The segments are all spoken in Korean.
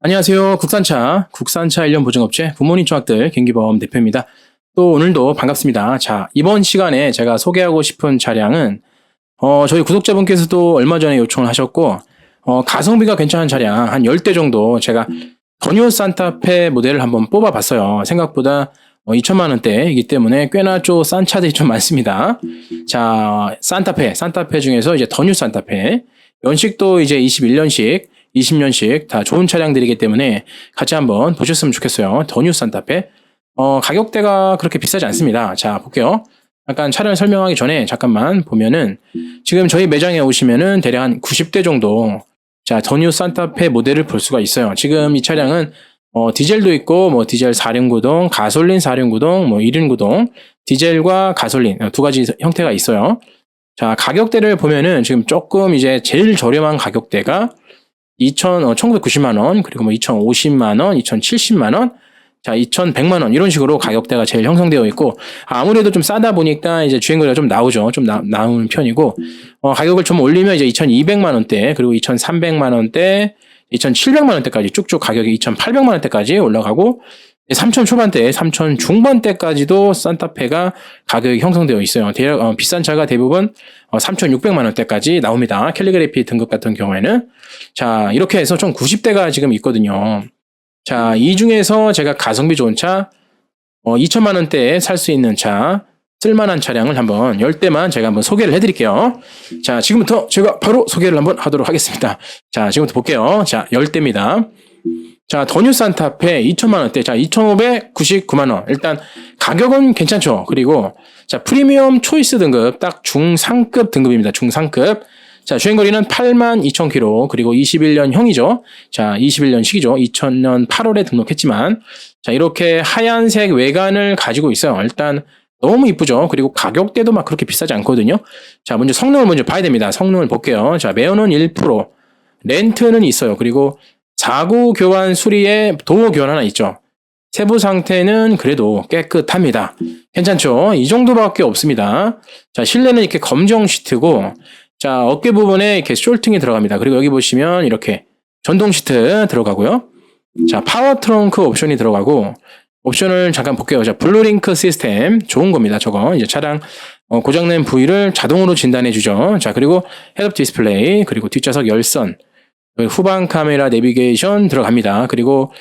안녕하세요. 국산차, 국산차 1년 보증업체 부모님 총학들 경기보험 대표입니다. 또 오늘도 반갑습니다. 자, 이번 시간에 제가 소개하고 싶은 차량은 어, 저희 구독자분께서도 얼마 전에 요청을 하셨고 어, 가성비가 괜찮은 차량 한 10대 정도 제가 더뉴 산타페 모델을 한번 뽑아봤어요. 생각보다 어, 2천만 원대이기 때문에 꽤나 좀 싼 차들이 좀 많습니다. 자, 산타페, 산타페 중에서 이제 더뉴 산타페 연식도 이제 21년식 20년씩 다 좋은 차량들이기 때문에 같이 한번 보셨으면 좋겠어요. 더 뉴 산타페. 어, 가격대가 그렇게 비싸지 않습니다. 자, 볼게요. 잠깐 차량을 설명하기 전에 잠깐만 보면은 지금 저희 매장에 오시면은 대략 한 90대 정도 자, 더 뉴 산타페 모델을 볼 수가 있어요. 지금 이 차량은 어, 디젤도 있고 뭐 디젤 4륜구동, 가솔린 4륜구동, 뭐 1륜구동, 디젤과 가솔린 어, 두 가지 형태가 있어요. 자, 가격대를 보면은 지금 조금 이제 제일 저렴한 가격대가 2,000, 어, 1990만 원, 그리고 뭐 2,050만 원, 2,070만 원, 자, 2,100만 원 이런 식으로 가격대가 제일 형성되어 있고 아무래도 좀 싸다 보니까 이제 주행 거리가 좀 나오죠. 좀 나, 나오는 편이고 어, 가격을 좀 올리면 이제 2,200만 원대, 그리고 2,300만 원대, 2,700만 원대까지 쭉쭉 가격이 2,800만 원대까지 올라가고 3천 초반대, 3천 중반대까지도 산타페가 가격이 형성되어 있어요. 대략 어, 비싼 차가 대부분 어, 3,600만 원대까지 나옵니다. 캘리그래피 등급 같은 경우에는 자 이렇게 해서 좀 90대가 지금 있거든요. 자 이 중에서 제가 가성비 좋은 차 어, 2천만 원대에 살 수 있는 차 쓸만한 차량을 한번 10대만 제가 한번 소개를 해드릴게요. 자 지금부터 제가 바로 소개를 한번 하도록 하겠습니다. 자 지금부터 볼게요. 자 10대입니다. 자, 더뉴 산타페 2천만 원대. 자, 2,599만 원. 일단 가격은 괜찮죠. 그리고 자, 프리미엄 초이스 등급 딱 중상급 등급입니다. 중상급. 자, 주행거리는 8만 2천 킬로. 그리고 21년형이죠. 자, 21년식이죠. 2000년 8월에 등록했지만 자, 이렇게 하얀색 외관을 가지고 있어요. 일단 너무 이쁘죠. 그리고 가격대도 막 그렇게 비싸지 않거든요. 자, 먼저 성능을 먼저 봐야 됩니다. 성능을 볼게요. 자, 매연은 1%. 렌트는 있어요. 그리고 자구 교환 수리에 도어 교환 하나 있죠. 세부 상태는 그래도 깨끗합니다. 괜찮죠? 이 정도밖에 없습니다. 자, 실내는 이렇게 검정 시트고, 자, 어깨 부분에 이렇게 숄팅이 들어갑니다. 그리고 여기 보시면 이렇게 전동 시트 들어가고요. 자, 파워 트렁크 옵션이 들어가고, 옵션을 잠깐 볼게요. 자, 블루링크 시스템. 좋은 겁니다. 저거. 이제 차량 어, 고장낸 부위를 자동으로 진단해 주죠. 자, 그리고 헤드업 디스플레이, 그리고 뒷좌석 열선, 후방 카메라 내비게이션 들어갑니다. 그리고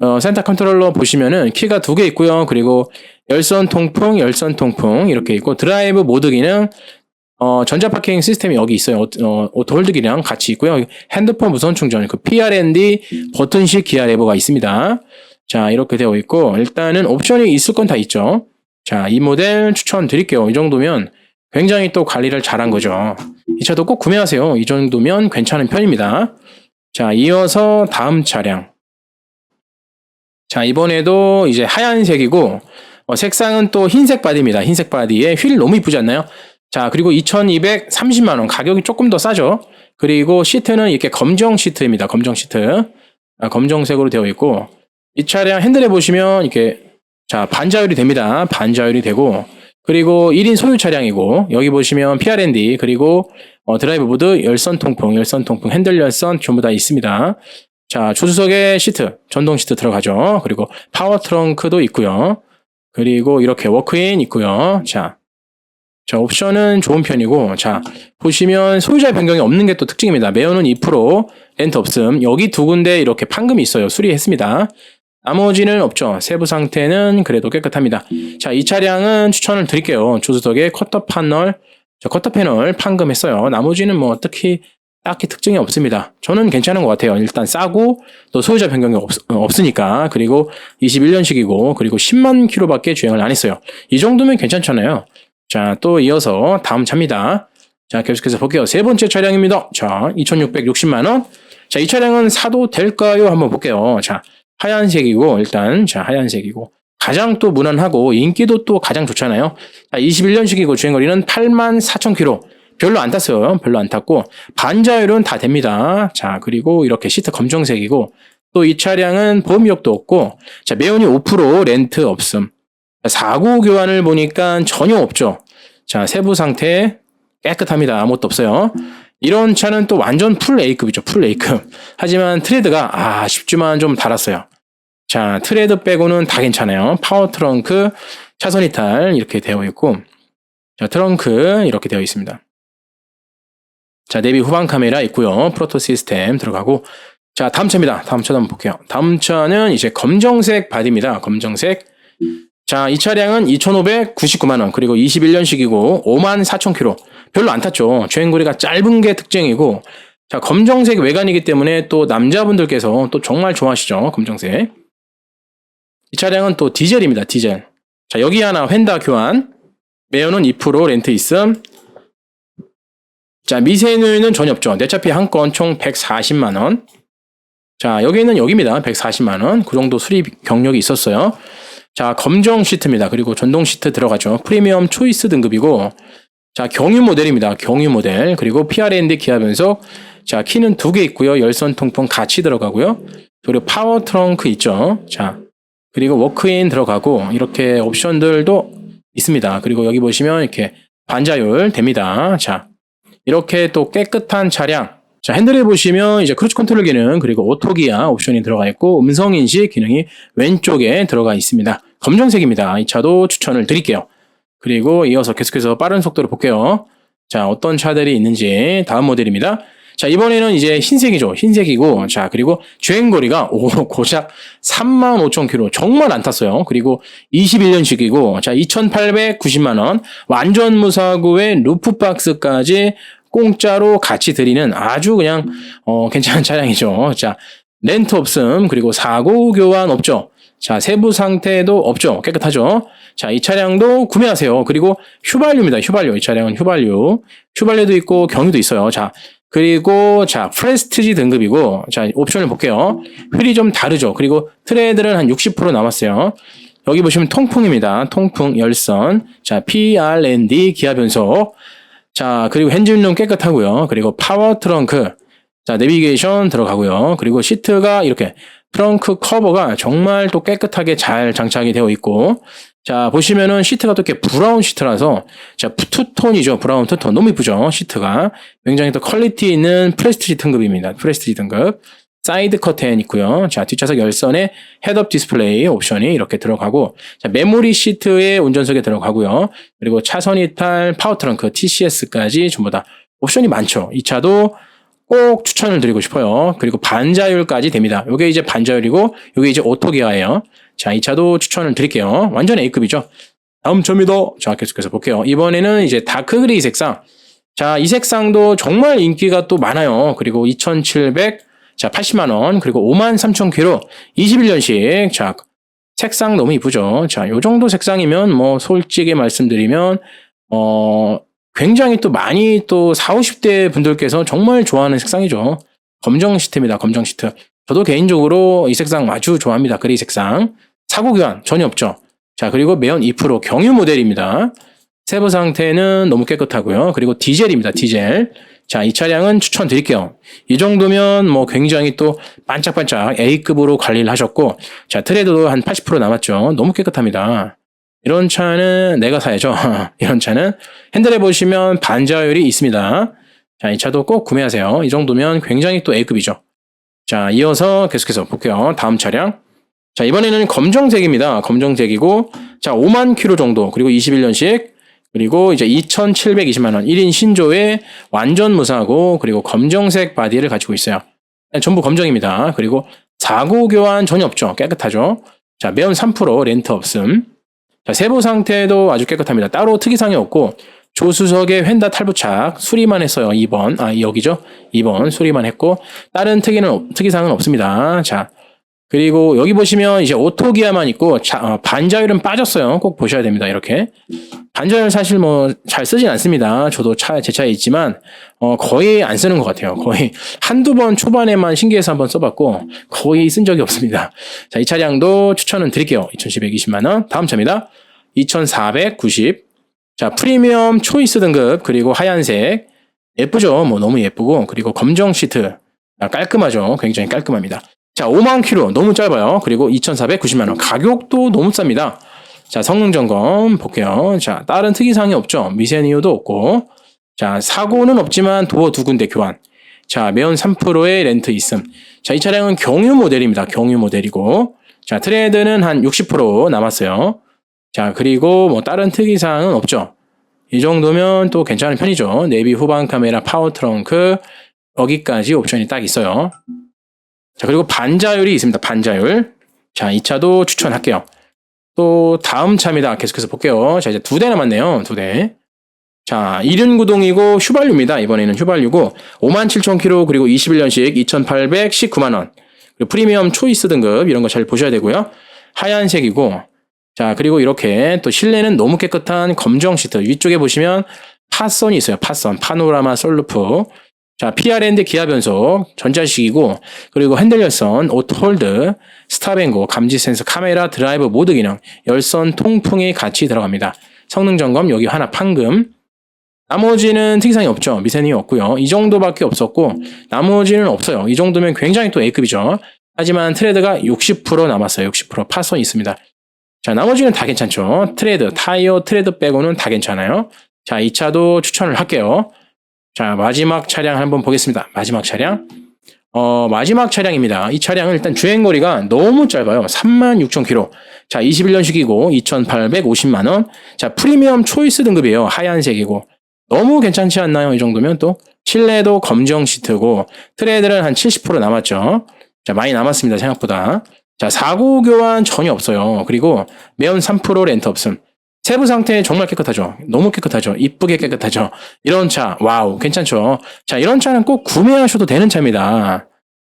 어, 센터 컨트롤러 보시면은 키가 두 개 있고요. 그리고 열선 통풍, 열선 통풍 이렇게 있고 드라이브 모드 기능 어, 전자 파킹 시스템이 여기 있어요. 어, 어, 오토 홀드 기능 같이 있고요. 핸드폰 무선 충전, 그 PRND 버튼식 기아 레버가 있습니다. 자, 이렇게 되어 있고 일단은 옵션이 있을 건 다 있죠. 자, 이 모델 추천드릴게요. 이 정도면 굉장히 또 관리를 잘한 거죠. 이 차도 꼭 구매하세요. 이 정도면 괜찮은 편입니다. 자, 이어서 다음 차량. 자, 이번에도 이제 하얀색이고, 어, 색상은 또 흰색 바디입니다. 흰색 바디에 휠 너무 이쁘지 않나요? 자, 그리고 2230만원. 가격이 조금 더 싸죠? 그리고 시트는 이렇게 검정 시트입니다. 검정 시트. 아, 검정색으로 되어 있고, 이 차량 핸들에 보시면 이렇게, 자, 반자율이 됩니다. 반자율이 되고, 그리고 1인 소유 차량이고, 여기 보시면 PRND, 그리고 어, 드라이브 보드, 열선 통풍, 열선 통풍, 핸들 열선 전부 다 있습니다. 자, 조수석에 시트, 전동 시트 들어가죠. 그리고 파워 트렁크도 있고요. 그리고 이렇게 워크인 있고요. 자, 자, 옵션은 좋은 편이고, 자, 보시면 소유자 변경이 없는 게 또 특징입니다. 매연은 2%, 렌트 없음. 여기 두 군데 이렇게 판금이 있어요. 수리했습니다. 나머지는 없죠. 세부 상태는 그래도 깨끗합니다. 자, 이 차량은 추천을 드릴게요. 조수석에 커터 패널, 저 커터 패널 판금했어요. 나머지는 뭐 특히 딱히 특징이 없습니다. 저는 괜찮은 것 같아요. 일단 싸고 또 소유자 변경이 없, 없으니까 그리고 21년식이고 그리고 10만 킬로밖에 주행을 안 했어요. 이 정도면 괜찮잖아요. 자, 또 이어서 다음 차입니다. 자, 계속해서 볼게요. 세 번째 차량입니다. 자, 2,660만 원. 자, 이 차량은 사도 될까요? 한번 볼게요. 자, 하얀색이고 일단 자, 하얀색이고 가장 또 무난하고 인기도 또 가장 좋잖아요. 자, 21년식이고 주행거리는 8만 4천 킬로. 별로 안 탔어요. 별로 안 탔고 반자율은 다 됩니다. 자 그리고 이렇게 시트 검정색이고 또 이 차량은 보험료도 없고 자 매연이 5% 렌트 없음. 사고 교환을 보니까 전혀 없죠. 자 세부 상태 깨끗합니다. 아무것도 없어요. 이런 차는 또 완전 풀 A급이죠. 풀 A급. 하지만 트레드가 아, 쉽지만 좀 달았어요. 자, 트레드 빼고는 다 괜찮아요. 파워 트렁크, 차선 이탈 이렇게 되어 있고 자, 트렁크 이렇게 되어 있습니다. 자, 내비 후방 카메라 있고요. 프로토 시스템 들어가고 자, 다음 차입니다. 다음 차도 한번 볼게요. 다음 차는 이제 검정색 바디입니다. 검정색. 자, 이 차량은 2,599만원, 그리고 21년식이고, 5만 4천 킬로. 별로 안 탔죠. 주행거리가 짧은 게 특징이고, 자, 검정색 외관이기 때문에 또 남자분들께서 또 정말 좋아하시죠. 검정색. 이 차량은 또 디젤입니다. 디젤. 자, 여기 하나 휀다 교환. 매연은 2% 렌트 있음. 자, 미세 누유는 전혀 없죠. 내 차피 한 건 총 140만원. 자, 여기는 여기입니다. 140만원. 그 정도 수리 경력이 있었어요. 자, 검정 시트입니다. 그리고 전동 시트 들어가죠. 프리미엄 초이스 등급이고, 자, 경유 모델입니다. 경유 모델. 그리고 PRND 변속. 자, 키는 두 개 있고요. 열선 통풍 같이 들어가고요. 그리고 파워 트렁크 있죠. 자, 그리고 워크인 들어가고, 이렇게 옵션들도 있습니다. 그리고 여기 보시면 이렇게 반자율 됩니다. 자, 이렇게 또 깨끗한 차량. 자, 핸들에 보시면 이제 크루즈 컨트롤 기능, 그리고 오토 기아 옵션이 들어가 있고, 음성 인식 기능이 왼쪽에 들어가 있습니다. 검정색입니다. 이 차도 추천을 드릴게요. 그리고 이어서 계속해서 빠른 속도로 볼게요. 자, 어떤 차들이 있는지 다음 모델입니다. 자, 이번에는 이제 흰색이죠. 흰색이고, 자, 그리고 주행거리가, 오, 고작 35,000km. 정말 안 탔어요. 그리고 21년식이고, 자, 2,890만원. 완전 무사고의 루프박스까지 공짜로 같이 드리는 아주 그냥, 어, 괜찮은 차량이죠. 자, 렌트 없음, 그리고 사고 교환 없죠. 자, 세부 상태도 없죠. 깨끗하죠. 자, 이 차량도 구매하세요. 그리고 휘발유입니다. 휘발유. 이 차량은 휘발유. 휘발유도 있고 경유도 있어요. 자, 그리고 자, 프레스티지 등급이고 자, 옵션을 볼게요. 휠이 좀 다르죠. 그리고 트레드는 한 60% 남았어요. 여기 보시면 통풍입니다. 통풍 열선. 자, PRND 기아 변속. 자, 그리고 엔진룸 깨끗하고요. 그리고 파워 트렁크. 자, 내비게이션 들어가고요. 그리고 시트가 이렇게 트렁크 커버가 정말 또 깨끗하게 잘 장착이 되어 있고 자 보시면은 시트가 또 이렇게 브라운 시트라서 자 투톤이죠. 브라운 투톤 너무 이쁘죠 시트가. 굉장히 또 퀄리티 있는 프레스티지 등급입니다. 프레스티지 등급. 사이드 커튼 있고요. 자 뒷좌석 열선에 헤드업 디스플레이 옵션이 이렇게 들어가고 자 메모리 시트에 운전석에 들어가고요. 그리고 차선 이탈 파워 트렁크 TCS까지 전부 다 옵션이 많죠. 이 차도 꼭 추천을 드리고 싶어요. 그리고 반자율까지 됩니다. 이게 이제 반자율이고 이게 이제 오토기아예요. 자, 이 차도 추천을 드릴게요. 완전 A급이죠. 다음 차입니다. 자, 계속해서 볼게요. 이번에는 이제 다크 그레이 색상. 자, 이 색상도 정말 인기가 또 많아요. 그리고 2,700, 자, 80만원, 그리고 53,000km, 21년식. 자, 색상 너무 이쁘죠. 자, 요 정도 색상이면 뭐 솔직히 말씀드리면, 어, 굉장히 또 많이 또 40, 50대 분들께서 정말 좋아하는 색상이죠. 검정 시트입니다. 검정 시트. 저도 개인적으로 이 색상 아주 좋아합니다. 그레이 색상. 사고 교환 전혀 없죠. 자, 그리고 매연 2% 경유 모델입니다. 세부 상태는 너무 깨끗하고요. 그리고 디젤입니다. 디젤. 자, 이 차량은 추천드릴게요. 이 정도면 뭐 굉장히 또 반짝반짝 A급으로 관리를 하셨고, 자, 트레드도 한 80% 남았죠. 너무 깨끗합니다. 이런 차는 내가 사야죠. 이런 차는 핸들에 보시면 반자율이 있습니다. 자, 이 차도 꼭 구매하세요. 이 정도면 굉장히 또 A급이죠. 자, 이어서 계속해서 볼게요. 다음 차량. 자, 이번에는 검정색입니다. 검정색이고, 자, 5만 킬로 정도, 그리고 21년식, 그리고 이제 2,720만원, 1인 신조에 완전 무사하고, 그리고 검정색 바디를 가지고 있어요. 전부 검정입니다. 그리고 사고 교환 전혀 없죠. 깨끗하죠. 자, 매연 3% 렌트 없음. 자, 세부 상태도 아주 깨끗합니다. 따로 특이사항이 없고 조수석에 휀다 탈부착 수리만 했어요. 2번. 아, 여기죠. 2번 수리만 했고 다른 특이는 특이사항은 없습니다. 자. 그리고 여기 보시면 이제 오토기아만 있고 자, 어, 반자율은 빠졌어요. 꼭 보셔야 됩니다. 이렇게. 반자율 사실 뭐 잘 쓰진 않습니다. 저도 차, 제 차에 있지만 어, 거의 안 쓰는 것 같아요. 거의 한두 번 초반에만 신기해서 한번 써봤고 거의 쓴 적이 없습니다. 자, 이 차량도 추천은 드릴게요. 2,720만 원. 다음 차입니다. 2,490. 자, 프리미엄 초이스 등급, 그리고 하얀색. 예쁘죠? 뭐 너무 예쁘고, 그리고 검정 시트. 아, 깔끔하죠? 굉장히 깔끔합니다. 자, 5만 킬로 너무 짧아요. 그리고 2,490만 원. 가격도 너무 쌉니다. 자, 성능 점검 볼게요. 자, 다른 특이사항이 없죠. 미세니오도 없고. 자, 사고는 없지만 도어 두 군데 교환. 자, 매연 3%의 렌트 있음. 자, 이 차량은 경유 모델입니다. 경유 모델이고. 자, 트레드는 한 60% 남았어요. 자, 그리고 뭐 다른 특이사항은 없죠. 이 정도면 또 괜찮은 편이죠. 내비 후방 카메라, 파워 트렁크, 여기까지 옵션이 딱 있어요. 자, 그리고 반자율이 있습니다. 반자율. 자, 이 차도 추천할게요. 또 다음 차입니다. 계속해서 볼게요. 자, 이제 두 대 남았네요. 두 대. 자, 1륜 구동이고 휘발유입니다. 이번에는 휘발유고 57,000km 그리고 21년식 2,819만 원. 그리고 프리미엄 초이스 등급 이런 거 잘 보셔야 되고요. 하얀색이고 자, 그리고 이렇게 또 실내는 너무 깨끗한 검정 시트. 위쪽에 보시면 파선이 있어요. 파선. 파노라마 솔루프. 자, PRND 기아 변속, 전자식이고, 그리고 핸들 열선, 오토 홀드, 스탑앤고, 감지 센서, 카메라, 드라이브 모드 기능, 열선 통풍이 같이 들어갑니다. 성능 점검 여기 하나 판금. 나머지는 특이사항이 없죠. 미세님이 없고요. 이 정도밖에 없었고 나머지는 없어요. 이 정도면 굉장히 또 A급이죠. 하지만 트레드가 60% 남았어요. 60% 파선이 있습니다. 자, 나머지는 다 괜찮죠. 트레드, 타이어 트레드 빼고는 다 괜찮아요. 자, 이 차도 추천을 할게요. 자, 마지막 차량 한번 보겠습니다. 마지막 차량. 어, 마지막 차량입니다. 이 차량은 일단 주행거리가 너무 짧아요. 36,000km. 자, 21년식이고 2,850만원. 자, 프리미엄 초이스 등급이에요. 하얀색이고. 너무 괜찮지 않나요? 이 정도면 또. 실내도 검정 시트고, 트레드는 한 70% 남았죠. 자, 많이 남았습니다. 생각보다. 자, 사고 교환 전혀 없어요. 그리고 매연 3% 렌트 없음. 세부 상태 정말 깨끗하죠. 너무 깨끗하죠. 이쁘게 깨끗하죠. 이런 차, 와우, 괜찮죠. 자, 이런 차는 꼭 구매하셔도 되는 차입니다.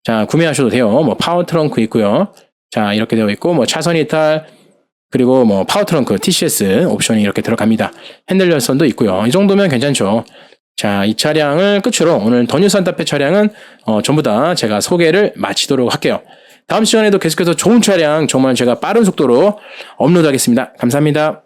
자, 구매하셔도 돼요. 뭐 파워 트렁크 있고요. 자, 이렇게 되어 있고 뭐 차선 이탈 그리고 뭐 파워 트렁크 TCS 옵션이 이렇게 들어갑니다. 핸들 열선도 있고요. 이 정도면 괜찮죠. 자, 이 차량을 끝으로 오늘 더뉴 산타페 차량은 어, 전부 다 제가 소개를 마치도록 할게요. 다음 시간에도 계속해서 좋은 차량 정말 제가 빠른 속도로 업로드하겠습니다. 감사합니다.